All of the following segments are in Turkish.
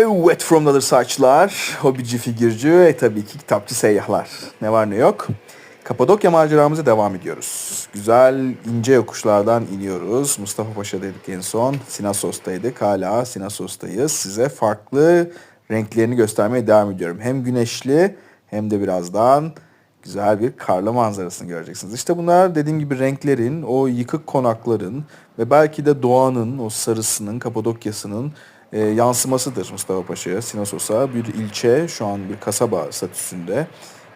Evet From Another Saçlar, hobici figürcü ve tabii ki kitapçı seyyahlar. Ne var ne yok. Kapadokya maceramıza devam ediyoruz. Güzel ince yokuşlardan iniyoruz. Mustafa Paşa'daydık en son. Sinasos'taydık. Hala Sinasos'tayız. Size farklı renklerini göstermeye devam ediyorum. Hem güneşli hem de birazdan güzel bir karlı manzarasını göreceksiniz. İşte bunlar dediğim gibi renklerin, o yıkık konakların ve belki de doğanın, o sarısının, Kapadokya'sının e, yansımasıdır Mustafa Paşa'ya, Sinasos'a. Bir ilçe, şu an bir kasaba statüsünde.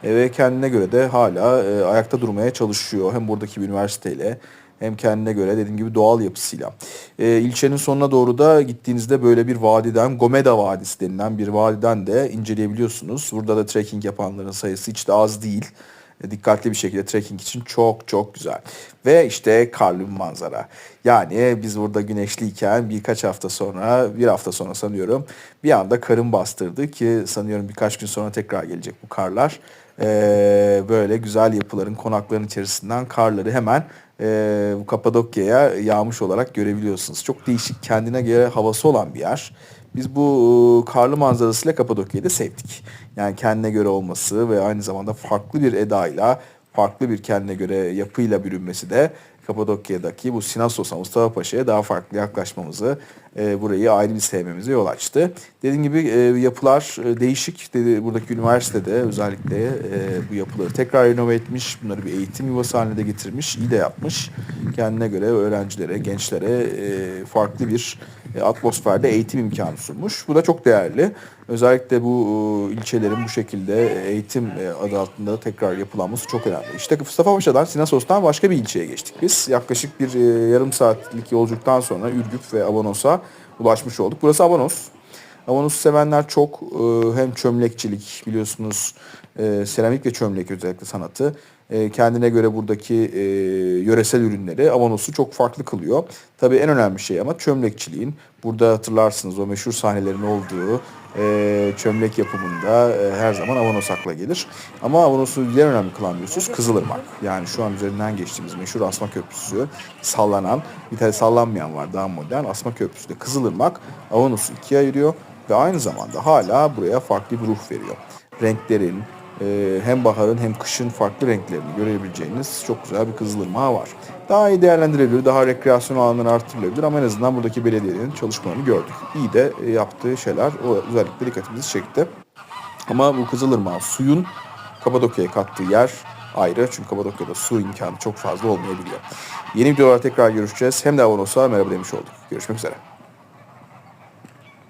E, ve kendine göre de hala e, ayakta durmaya çalışıyor. Hem buradaki bir üniversiteyle hem kendine göre dediğim gibi doğal yapısıyla. E, ilçenin sonuna doğru da gittiğinizde böyle bir vadiden, Gomeda Vadisi denilen bir vadiden de inceleyebiliyorsunuz. Burada da trekking yapanların sayısı hiç de az değil. E, dikkatli bir şekilde trekking için çok çok güzel. Ve işte karlı bir manzara. Yani biz burada güneşliyken birkaç hafta sonra, bir hafta sonra sanıyorum bir anda karın bastırdı ki sanıyorum birkaç gün sonra tekrar gelecek bu karlar. Ee, böyle güzel yapıların, konakların içerisinden karları hemen e, Kapadokya'ya yağmış olarak görebiliyorsunuz. Çok değişik kendine göre havası olan bir yer. Biz bu e, karlı manzarasıyla Kapadokya'yı da sevdik. Yani kendine göre olması ve aynı zamanda farklı bir edayla, farklı bir kendine göre yapıyla bürünmesi de Kapadokya'daki bu Sinasos'a, Mustafa Paşa'ya daha farklı yaklaşmamızı, e, burayı ayrı bir sevmemize yol açtı. Dediğim gibi e, yapılar e, değişik. Dedi, buradaki üniversitede özellikle e, bu yapıları tekrar renove etmiş. Bunları bir eğitim yuvası haline de getirmiş. iyi de yapmış. Kendine göre öğrencilere, gençlere e, farklı bir atmosferde eğitim imkanı sunmuş. Bu da çok değerli. Özellikle bu e, ilçelerin bu şekilde eğitim e, adı altında tekrar yapılanması çok önemli. İşte Mustafa Paşa'dan, Sinasos'tan başka bir ilçeye geçtik biz. Yaklaşık bir e, yarım saatlik yolculuktan sonra Ürgüp ve Avanos'a ulaşmış olduk. Burası Avanos. Avanos'u sevenler çok. E, hem çömlekçilik biliyorsunuz e, seramik ve çömlek özellikle sanatı. E, kendine göre buradaki e, yöresel ürünleri Avanos'u çok farklı kılıyor. Tabii en önemli şey ama çömlekçiliğin. Burada hatırlarsınız o meşhur sahnelerin olduğu e, çömlek yapımında e, her zaman Avanos akla gelir. Ama Avanos'u diğer önemli kılan biliyorsunuz Kızılırmak. Yani şu an üzerinden geçtiğimiz meşhur Asma Köprüsü sallanan, bir tane sallanmayan var daha modern. Asma Köprüsü de Kızılırmak Avanos'u ikiye ayırıyor ve aynı zamanda hala buraya farklı bir ruh veriyor. Renklerin, e, hem baharın hem kışın farklı renklerini görebileceğiniz çok güzel bir Kızılırmak var. Daha iyi değerlendirilebilir, daha rekreasyon alanları artırılabilir ama en azından buradaki belediyenin çalışmalarını gördük. İyi de e, yaptığı şeyler o özellikle dikkatimizi çekti. Ama bu Kızılırmak suyun Kapadokya'ya kattığı yer ayrı. Çünkü Kapadokya'da su imkanı çok fazla olmayabiliyor. Yeni videolarda tekrar görüşeceğiz. Hem de Avanos'a merhaba demiş olduk. Görüşmek üzere.